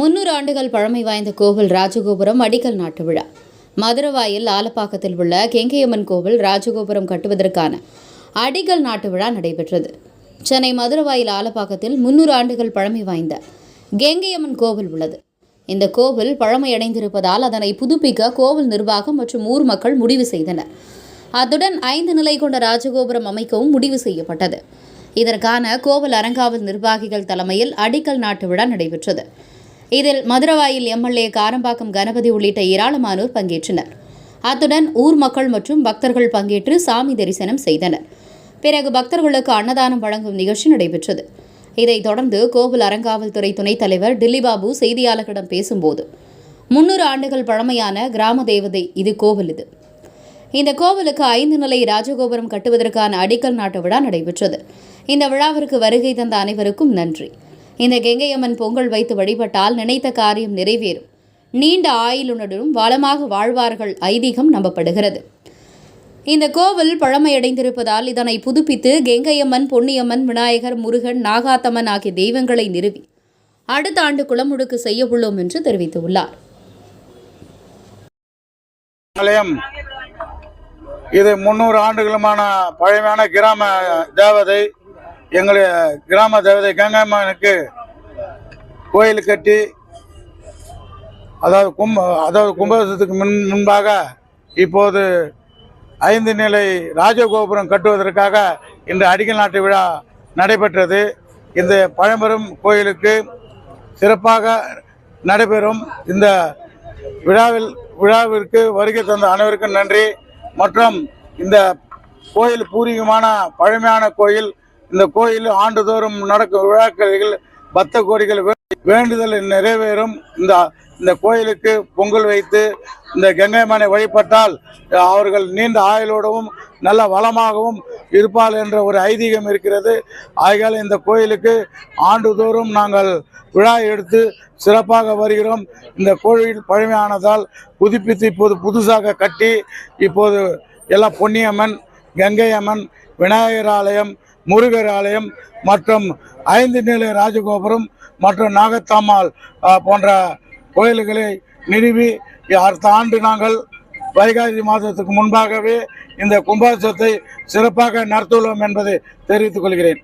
முன்னூறு ஆண்டுகள் பழமை வாய்ந்த கோவில் ராஜகோபுரம் அடிக்கல் நாட்டு விழா. மதுரவாயில் ஆலப்பாக்கத்தில் உள்ள கெங்கையம்மன் கோவில் ராஜகோபுரம் கட்டுவதற்கான அடிக்கல் நாட்டு விழா நடைபெற்றது. சென்னை மதுரவாயில் ஆலப்பாக்கத்தில் முன்னூறு ஆண்டுகள் பழமை வாய்ந்த கெங்கையம்மன் கோவில் உள்ளது. இந்த கோவில் பழமையடைந்திருப்பதால் அதனை புதுப்பிக்க கோவில் நிர்வாகம் மற்றும் ஊர் மக்கள் முடிவு செய்தனர். அத்துடன் ஐந்து நிலை கொண்ட ராஜகோபுரம் அமைக்கவும் முடிவு செய்யப்பட்டது. இதற்கான கோவில் அறங்காவல் நிர்வாகிகள் தலைமையில் அடிக்கல் நாட்டு விழா நடைபெற்றது. இதில் மதுரவாயில் எம்எல்ஏ காரம்பாக்கம் கணபதி உள்ளிட்ட ஏராளமானோர் பங்கேற்றனர். அத்துடன் ஊர் மக்கள் மற்றும் பக்தர்கள் பங்கேற்று சாமி தரிசனம் செய்தனர். பிறகு பக்தர்களுக்கு அன்னதானம் வழங்கும் நிகழ்ச்சி நடைபெற்றது. இதைத் தொடர்ந்து கோவில் அறங்காவல்துறை துணைத் தலைவர் டில்லிபாபு செய்தியாளர்களிடம் பேசும்போது முன்னூறு ஆண்டுகள் பழமையான கிராம தேவதை இது கோவில் இது. இந்த கோவிலுக்கு ஐந்து நிலை ராஜகோபுரம் கட்டுவதற்கான அடிக்கல் நாட்டு விழா நடைபெற்றது. இந்த விழாவிற்கு வருகை தந்த அனைவருக்கும் நன்றி. இந்த கெங்கையம்மன் பொங்கல் வைத்து வழிபட்டால் நினைத்த காரியம் நிறைவேறும். நீண்ட ஆயுளுடனும் வளமாக வாழ்வார்கள் ஐதீகம் நம்பப்படுகிறது. இந்த கோவில் பழமையடைந்திருப்பதால் இதனை புதுப்பித்து கெங்கையம்மன் பொன்னியம்மன் விநாயகர் முருகன் நாகாத்தம்மன் ஆகிய தெய்வங்களை நிறுவி அடுத்த ஆண்டு குளமுடுக்கு செய்ய உள்ளோம் என்று தெரிவித்துள்ளார். இது முன்னூறு ஆண்டுகளுமான பழமையான கிராம தேவதை. எங்களுடைய கிராம தேவதை கங்கைம்மனுக்கு கோயில் கட்டி அதாவது கும்ப அதாவது கும்பாபிஷேகத்துக்கு முன் முன்பாக இப்போது ஐந்து நிலை ராஜகோபுரம் கட்டுவதற்காக இன்று அடிக்கல் நாட்டு விழா நடைபெற்றது. இந்த பழம்பெரும் கோயிலுக்கு சிறப்பாக நடைபெறும். இந்த விழாவில் விழாவிற்கு வருகை தந்த அனைவருக்கும் நன்றி. மற்றும் இந்த கோயில் பூர்வீகமான பழமையான கோயில் இந்த கோயில் ஆண்டுதோறும் நடக்கும் விழாக்களில் பக்த கோடிகள் வே- வேண்டுதல் நிறைவேறும். இந்த இந்த கோயிலுக்கு பொங்கல் வைத்து இந்த கங்கைமானை வழிபட்டால் அவர்கள் நீண்ட ஆயுளோடவும் நல்ல வளமாகவும் இருப்பாள் என்ற ஒரு ஐதீகம் இருக்கிறது. ஆகையால் இந்த கோயிலுக்கு ஆண்டுதோறும் நாங்கள் விழா எடுத்து சிறப்பாக வருகிறோம். இந்த கோயில் பழமையானதால் புதுப்பித்து இப்போது புதுசாக கட்டி இப்போது எல்லாம் பொன்னியம்மன் கங்கை அம்மன் விநாயகர் ஆலயம் முருகர் ஆலயம் மற்றும் ஐந்து நிலை ராஜகோபுரம் மற்றும் நாகத்தாம்மாள் போன்ற கோயில்களை நிறுவி அடுத்த ஆண்டு நாங்கள் வைகாசி மாதத்துக்கு முன்பாகவே இந்த கும்பாபிஷேகத்தை சிறப்பாக நடத்துள்ளோம் என்பதை தெரிவித்துக் கொள்கிறேன்.